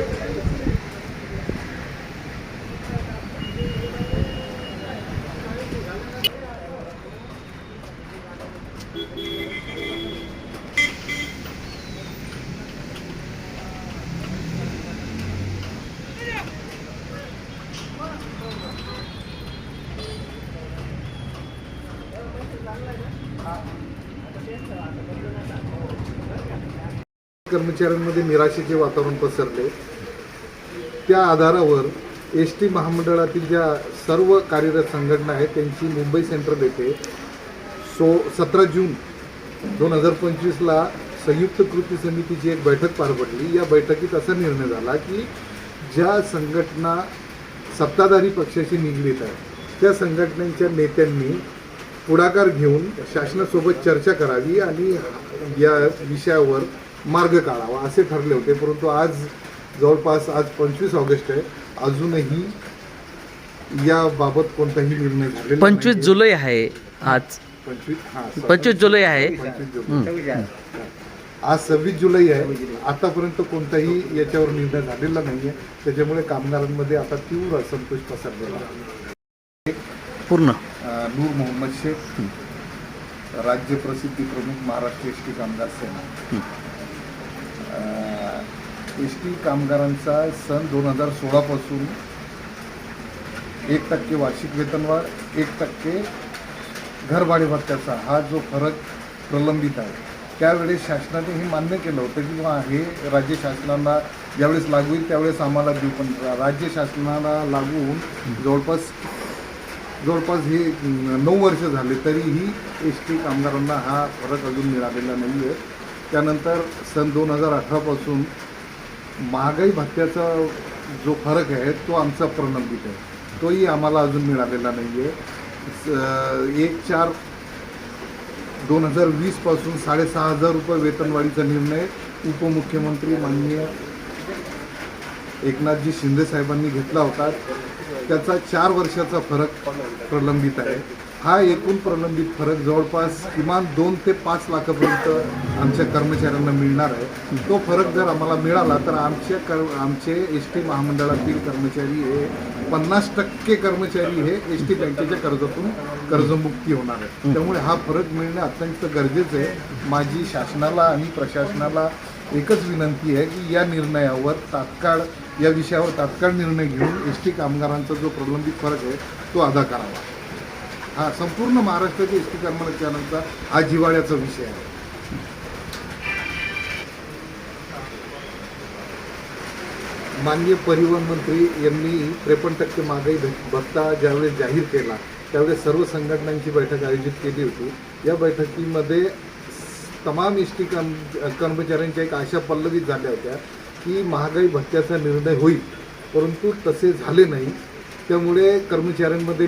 Gracias. कर्मचाऱ्यांमध्ये निराशेचे वातावरण पसरले. त्या आधारावर एस टी महामंडळातील ज्या सर्व कार्यरत संघटना आहेत त्यांची मुंबई सेंट्रल येथे सो सतरा जून दोन हजार पंचवीसला संयुक्त कृती समितीची एक बैठक पार पडली. या बैठकीत असा निर्णय झाला की ज्या संघटना सत्ताधारी पक्षाशी निगडीत आहेत त्या संघटनांच्या नेत्यांनी पुढाकार घेऊन शासनासोबत चर्चा करावी आणि या विषयावर मार्ग काढावा असे ठरले होते. परंतु आज जवळपास आज पंचवीस ऑगस्ट आहे. अजूनही याबाबत कोणताही निर्णय झालेला पंचवीस नाहीये. जुलै आहे आज. पंचवीस हा पंचवीस जुलै आहे. पंचवीस जुलै. आज सव्वीस जुलै आहे. आतापर्यंत कोणताही याच्यावर निर्णय झालेला नाहीये. त्याच्यामुळे कामगारांमध्ये आता तीव्र असंतोष पसरलेला आहे. पूर्ण. अ, नूर मोहम्मद शेख राज्य प्रसिद्धी प्रमुख महाराष्ट्र एस टी कामगार सेना. एस टी कामगारांचा सन दोन हजार सोळापासून एक टक्के वार्षिक वेतनवाढ एक टक्के घरभाडे भत्त्याचा हा जो फरक प्रलंबित आहे. त्यावेळेस शासनाने हे मान्य केलं होतं की हे राज्य शासनाला ज्यावेळेस लागू होईल त्यावेळेस आम्हाला देऊ पण राज्य शासनाला लागू होऊन जवळपास जवळपास हे नऊ वर्ष झाले तरीही एस टी कामगारांना हा फरक अजून मिळालेला नाही आहे त्यानंतर सन दोन हजार अठरापासून महागाई भत्त्याचा जो फरक आहे तो आमचा प्रलंबित आहे. तोही आम्हाला अजून मिळालेला नाही आहे एक चार दोन हजार वीसपासून साडेसहा हजार रुपये वेतनवाढीचा निर्णय उपमुख्यमंत्री माननीय एकनाथजी शिंदे साहेबांनी घेतला होता. त्याचा चार वर्षाचा फरक प्रलंबित आहे. हा एकूण प्रलंबित फरक जवळपास किमान दोन ते पाच लाखापर्यंत आमच्या कर्मचाऱ्यांना मिळणार आहे. तो फरक जर आम्हाला मिळाला तर आमच्या कर आमचे एस टी महामंडळातील कर्मचारी हे पन्नास टक्के कर्मचारी हे एस टी बँकेच्या कर्जातून कर्जमुक्ती होणार आहे त्यामुळे हा फरक मिळणे अत्यंत गरजेचं आहे. माझी शासनाला आणि प्रशासनाला एकच विनंती आहे की या निर्णयावर तात्काळ या विषयावर तात्काळ निर्णय घेऊन एस टी कामगारांचा जो प्रलंबित फरक आहे तो अदा करावा. हा संपूर्ण महाराष्ट्राच्या एस टी कर्मचाऱ्यांचा हा जिव्हाळ्याचा विषय आहे. माननीय परिवहन मंत्री यांनी त्रेपन्न टक्के महागाई भत्ता ज्यावेळेस जाहीर केला त्यावेळेस सर्व संघटनांची बैठक आयोजित केली होती. या बैठकीमध्ये तमाम एस टी कर्म कर्मचाऱ्यांच्या एक आशा पल्लवित झाल्या होत्या की महागाई भत्त्याचा निर्णय होईल परंतु तसे झाले नाही. त्यामुळे कर्मचाऱ्यांमध्ये